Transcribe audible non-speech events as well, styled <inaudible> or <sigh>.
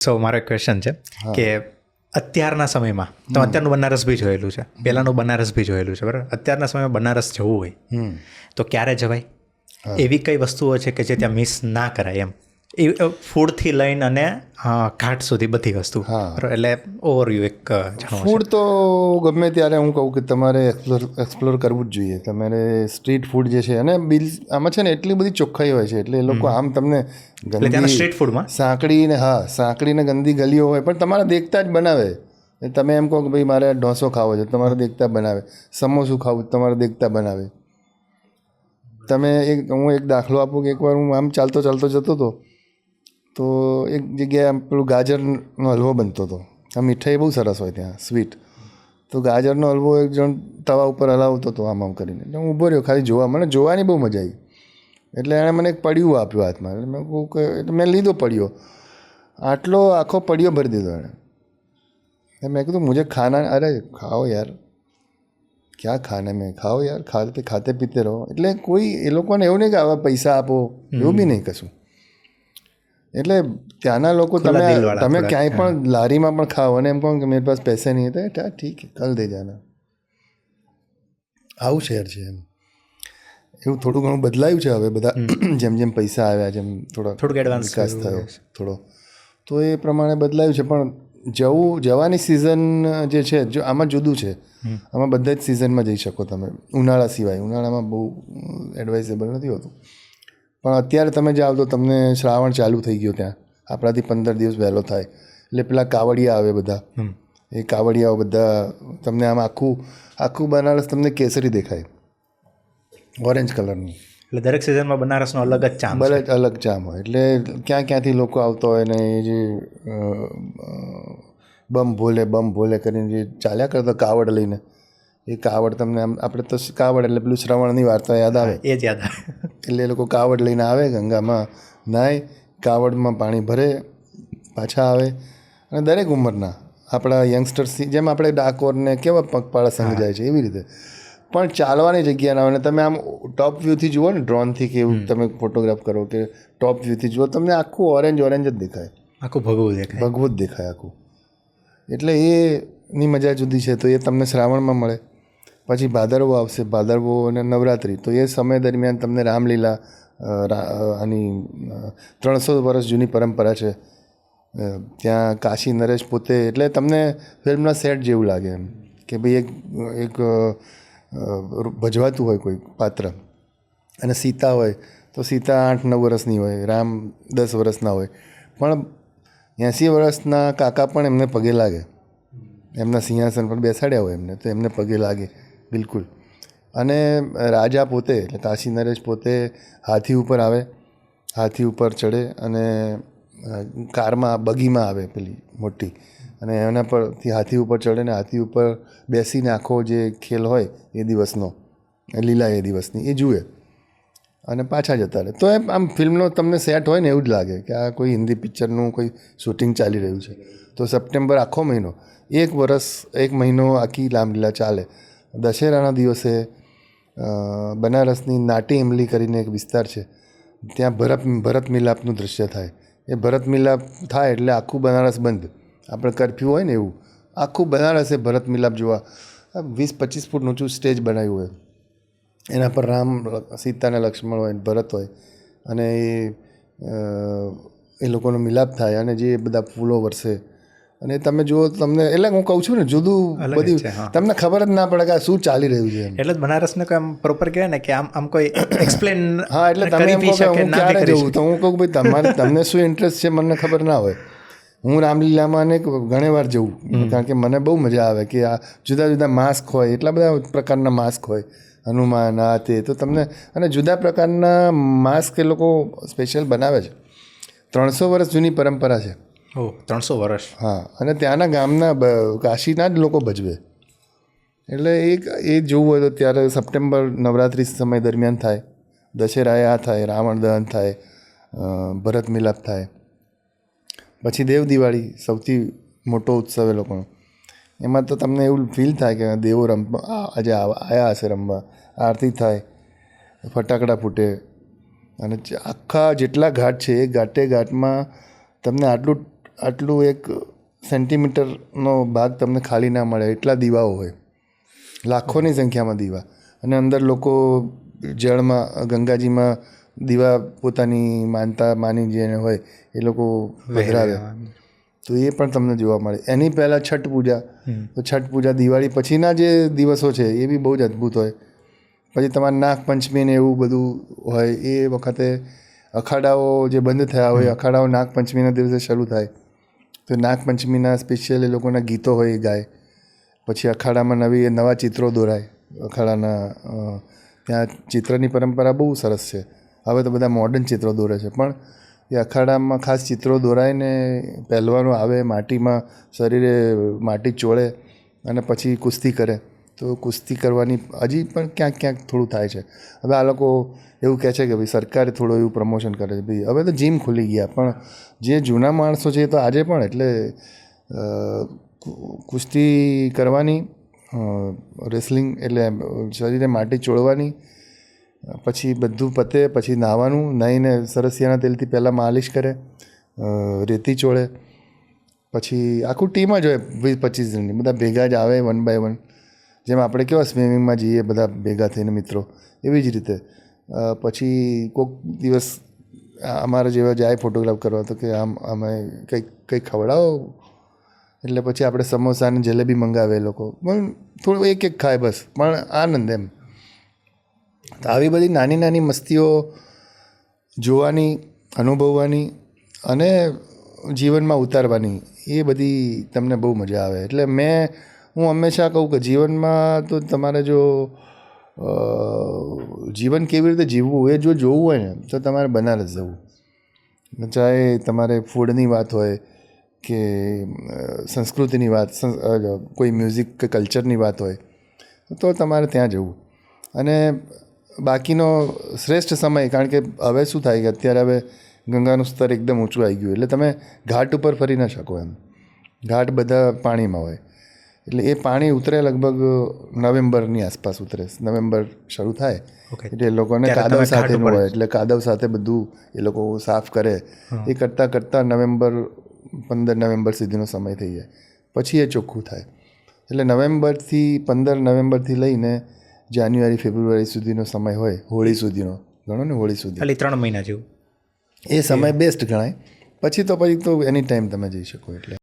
સો મારો ક્વેશ્ચન છે કે અત્યારના સમયમાં તો અત્યારનું બનારસ બી જોયેલું છે. પહેલાંનું બનારસ બી જોયેલું છે બરાબર? અત્યારના સમયમાં બનારસ જવું હોય તો ક્યારે જવાય? એવી કઈ વસ્તુઓ છે કે જે ત્યાં મિસ ના કરાય એમ? એ ફૂડથી લઈને અને ઘાટ સુધી બધી વસ્તુ. એટલે ઓવરવ્યૂ એક ફૂડ તો ગમે ત્યારે હું કહું કે તમારે એક્સપ્લોર એક્સપ્લોર કરવું જ જોઈએ. તમારે સ્ટ્રીટ ફૂડ જે છે અને બિલ આમાં છે ને એટલી બધી ચોખ્ખાઈ હોય છે એટલે એ લોકો આમ તમને ગંદી સ્ટ્રીટ ફૂડમાં સાંકળીને હા સાંકળીને ગંદી ગલીઓ હોય પણ તમારા દેખતા જ બનાવે. તમે એમ કહો કે ભાઈ મારે ઢોસો ખાવો છે તમારે દેખતા બનાવે. સમોસું ખાવું તમારે દેખતા બનાવે. તમે એક હું એક દાખલો આપું કે એકવાર હું આમ ચાલતો ચાલતો જતો હતો તો એક જગ્યાએ આમ પેલું ગાજરનો હલવો બનતો હતો. આ મીઠાઈ બહુ સરસ હોય ત્યાં સ્વીટ તો ગાજરનો હલવો એક જણ તવા ઉપર હલાવતો હતો આમ આમ કરીને. એટલે હું ઊભો રહ્યો ખાલી જોવા મને જોવાની બહુ મજા આવી. એટલે એણે મને એક પડ્યું આપ્યું હાથમાં. એટલે મેં કહું કે એટલે મેં લીધો પડ્યો. આટલો આખો પડ્યો ભરી દીધો એણે. મેં કીધું મુજબ ખાના અરે ખાઓ યાર. ક્યાં ખાને? મેં ખાઓ યાર ખાતે ખાતે પીતે રહો. એટલે કોઈ એ લોકોને એવું નહીં કે આવા પૈસા આપો. એવું બી નહીં કશું. એટલે ત્યાંના લોકો તમે તમે ક્યાંય પણ લારીમાં પણ ખાઓ અને એમ કહો કે મેરે પાસ પૈસે નહીં હતા એટલે ઠીક કલ દે જાના. આવું શહેર છે એમ. એવું થોડું ઘણું બદલાયું છે હવે બધા <clears throat> જેમ જેમ પૈસા આવ્યા જેમ થોડો થોડુંક એડવાન્સ વિકાસ થયો થોડો. તો એ પ્રમાણે બદલાયું છે પણ જવું જવાની સિઝન જે છે જો આમાં જુદું છે. આમાં બધા જ સિઝનમાં જઈ શકો તમે. ઉનાળા સિવાય. ઉનાળામાં બહુ એડવાઇઝેબલ નથી હોતું. પણ અત્યારે તમે જાઓ તો તમને શ્રાવણ ચાલુ થઈ ગયો ત્યાં. આપણાથી પંદર દિવસ વહેલો થાય. એટલે પેલા કાવડિયા આવે બધા. એ કાવડિયાઓ બધા તમને આમ આખું આખું બનારસ તમને કેસરી દેખાય. ઓરેન્જ કલરનું. એટલે દરેક સિઝનમાં બનારસનો અલગ જ ચામ જ અલગ ચામ હોય. એટલે ક્યાં ક્યાંથી લોકો આવતા હોય ને એ જે બમ ભોલે બમ ભોલે કરીને જે ચાલ્યા કરતા કાવડ લઈને. એ કાવડ તમને આમ આપણે તો કાવડ એટલે પેલું શ્રવણની વાર્તા યાદ આવે? એ જ યાદ આવે. એટલે એ લોકો કાવડ લઈને આવે ગંગામાં નાય કાવડમાં પાણી ભરે પાછા આવે. અને દરેક ઉંમરના આપણા યંગસ્ટર્સથી જેમ આપણે ડાકોરને કેવા પગપાળા સંઘ જાય છે એવી રીતે. પણ ચાલવાની જગ્યા ના હોય તમે આમ ટોપ વ્યૂથી જુઓ ને ડ્રોનથી કે એવું તમે ફોટોગ્રાફ કરો કે ટોપ વ્યૂથી જુઓ તમને આખું ઓરેન્જ ઓરેન્જ જ દેખાય. આખું ભગવું દેખાય. ભગવું જ દેખાય આખું. એટલે એની મજા જુદી છે તો એ તમને શ્રાવણમાં મળે. પછી ભાદરવો આવશે, ભાદરવો અને નવરાત્રિ. તો એ સમય દરમિયાન તમને રામલીલા આની ત્રણસો વર્ષ જૂની પરંપરા છે. ત્યાં કાશી નરેશ પોતે, એટલે તમને ફિલ્મના સેટ જેવું લાગે એમ, કે ભાઈ એક એક ભજવાતું હોય કોઈ પાત્ર. અને સીતા હોય, તો સીતા આઠ નવ વર્ષની હોય, રામ દસ વર્ષના હોય. પણ એંસી વર્ષના કાકા પણ એમને પગે લાગે. એમના સિંહાસન પર બેસાડ્યા હોય એમને, તો એમને પગે લાગે. બિલકુલ. અને રાજા પોતે, એટલે કાશી નરેશ પોતે હાથી ઉપર આવે, હાથી ઉપર ચડે અને કારમાં, બગીમાં આવે પેલી મોટી. અને એના પરથી હાથી ઉપર ચડે ને હાથી ઉપર બેસીને આખો જે ખેલ હોય એ દિવસનો લીલા એ દિવસની, એ જુએ. અને પાછા જતા રહે. તો એમ, આમ ફિલ્મનો તમને સેટ હોય ને એવું જ લાગે કે આ કોઈ હિન્દી પિક્ચરનું કોઈ શૂટિંગ ચાલી રહ્યું છે. તો સપ્ટેમ્બર આખો મહિનો, એક વરસ, એક મહિનો આખી લાંબલીલા ચાલે. દશેરાના દિવસે બનારસની નાટી ઇમલી કરીને એક વિસ્તાર છે, ત્યાં ભરત ભરત મિલાપનું દૃશ્ય થાય. એ ભરત મિલાપ થાય એટલે આખું બનારસ બંધ. આપણે કરફ્યુ હોય ને એવું. આખું બનારસે ભરત મિલાપ જોવા વીસ પચીસ ફૂટ ઊંચું સ્ટેજ બનાવ્યું હોય. એના પર રામ, સીતા અને લક્ષ્મણ હોય ભરત હોય. અને એ એ લોકોનો મિલાપ થાય અને જે બધા ફૂલો વરસે અને તમે જુઓ તમને એટલે હું કહું છું ને જુદું બધી. તમને ખબર જ ના પડે કે શું ચાલી રહ્યું છે એટલે જ બનારસને કોઈ આમ પ્રોપર કહેવાય ને કે આમ આમ કોઈ એક્સપ્લેન હા એટલે તમે હું ક્યારે જવું તો હું કહું ભાઈ તમારે તમને શું ઇન્ટરેસ્ટ છે મને ખબર ના હોય. હું રામલીલામાં ને ઘણી વાર જઉં કારણ કે મને બહુ મજા આવે કે આ જુદા જુદા માસ્ક હોય એટલા બધા પ્રકારના માસ્ક હોય. હનુમાન આ તે તો તમને અને જુદા પ્રકારના માસ્ક એ લોકો સ્પેશિયલ બનાવે છે. ત્રણસો વર્ષ જૂની પરંપરા છે. ત્રણસો વર્ષ. હા, અને ત્યાંના ગામના કાશીના જ લોકો ભજવે. એટલે એક, એ જોવું હોય તો ત્યારે સપ્ટેમ્બર નવરાત્રિ સમય દરમિયાન થાય. દશેરાએ આ થાય, રાવણ દહન થાય ભરત મિલાપ થાય. પછી દેવ દિવાળી, સૌથી મોટો ઉત્સવ એ લોકોનો. એમાં તો તમને એવું ફીલ થાય કે દેવો રમવા આજે આવ્યા હશે રમવા. આરતી થાય, ફટાકડા ફૂટે. અને આખા જેટલા ઘાટ છે એ ઘાટે ઘાટમાં તમને આટલું આટલું એક સેન્ટીમીટરનો ભાગ તમને ખાલી ના મળે એટલા દીવાઓ હોય. લાખોની સંખ્યામાં દીવા. અને અંદર લોકો જળમાં ગંગાજીમાં દીવા પોતાની માનતા માની જેને હોય એ લોકો વધારે તો એ પણ તમને જોવા મળે. એની પહેલાં છઠ પૂજા. તો છઠ પૂજા દિવાળી પછીના જે દિવસો છે એ બી બહુ જ અદ્ભુત હોય. પછી તમારે નાગપંચમી ને એવું બધું હોય એ વખતે અખાડાઓ જે બંધ થયા હોય અખાડાઓ નાગપંચમીના દિવસે શરૂ થાય. તો નાગપંચમીના સ્પેશિયલ એ લોકોના ગીતો હોય એ ગાય. પછી અખાડામાં નવી, નવા ચિત્રો દોરાય. અખાડાના ત્યાં ચિત્રની પરંપરા બહુ સરસ છે. હવે તો બધા મોડર્ન ચિત્રો દોરે છે. પણ એ અખાડામાં ખાસ ચિત્રો દોરાઈને પહેલવાનો આવે, માટીમાં શરીરે માટી ચોળે અને પછી કુસ્તી કરે. તો કુસ્તી કરવાની હજી પણ ક્યાંક ક્યાંક થોડું થાય છે. હવે આ લોકો એવું કહે છે કે ભાઈ સરકારે થોડું એવું પ્રમોશન કરે છે. ભાઈ હવે તો જીમ ખુલી ગયા, પણ જે જૂના માણસો છે એ તો આજે પણ એટલે કુસ્તી કરવાની રેસલિંગ એટલે શરીરે માટી ચોળવાની, પછી બધું પતે, પછી નાહવાનું, નાહીને સરસિયાના તેલથી પહેલાં માલિશ કરે રેતી ચોળે, પછી આખું ટીમ જ હોય વીસ પચીસ જણની, બધા ભેગા જ આવે વન બાય વન જેમ આપણે કેવા સ્વિમિંગમાં જઈએ, બધા ભેગા થઈને મિત્રો, એવી જ રીતે. પછી કોઈક દિવસ અમારા જેવા જાય ફોટોગ્રાફ કરવા તો કે આમ અમે કંઈક કંઈક ખવડાવો. એટલે પછી આપણે સમોસા અને જલેબી મંગાવે લોકો. પણ થોડું એક એક ખાય બસ, પણ આનંદ એમ. તો આવી બધી નાની નાની મસ્તીઓ જોવાની, અનુભવવાની અને જીવનમાં ઉતારવાની, એ બધી તમને બહુ મજા આવે. એટલે મેં હું હંમેશા કહું કે જીવનમાં તો તમારે જો જીવન કેવી રીતે જીવવું એ જો જોવું હોય ને, તો તમારે બનારસ જવું. ચાહે તમારે ફૂડની વાત હોય કે સંસ્કૃતિની વાત કોઈ મ્યુઝિક કે કલ્ચરની વાત હોય, તો તમારે ત્યાં જવું. અને બાકીનો શ્રેષ્ઠ સમય, કારણ કે હવે શું થાય કે અત્યારે હવે ગંગાનું સ્તર એકદમ ઊંચું આવી ગયું, એટલે તમે ઘાટ ઉપર ફરી ન શકો એમ. ઘાટ બધા પાણીમાં હોય. એટલે એ પાણી ઉતરે લગભગ નવેમ્બરની આસપાસ ઉતરે. નવેમ્બર શરૂ થાય એટલે એ લોકોને કાદવ સાથે સાથેનું હોય. એટલે કાદવ સાથે બધું એ લોકો સાફ કરે. એ કરતાં કરતાં નવેમ્બર પંદર નવેમ્બર સુધીનો સમય થઈ જાય. પછી એ ચોખ્ખું થાય. એટલે નવેમ્બરથી પંદર નવેમ્બરથી લઈને જાન્યુઆરી ફેબ્રુઆરી સુધીનો સમય હોય. હોળી સુધીનો. ગણો ને હોળી સુધી. ખાલી ત્રણ મહિના જેવું? એ સમય બેસ્ટ ગણાય. પછી તો પછી તો એની ટાઈમ તમે જઈ શકો એટલે.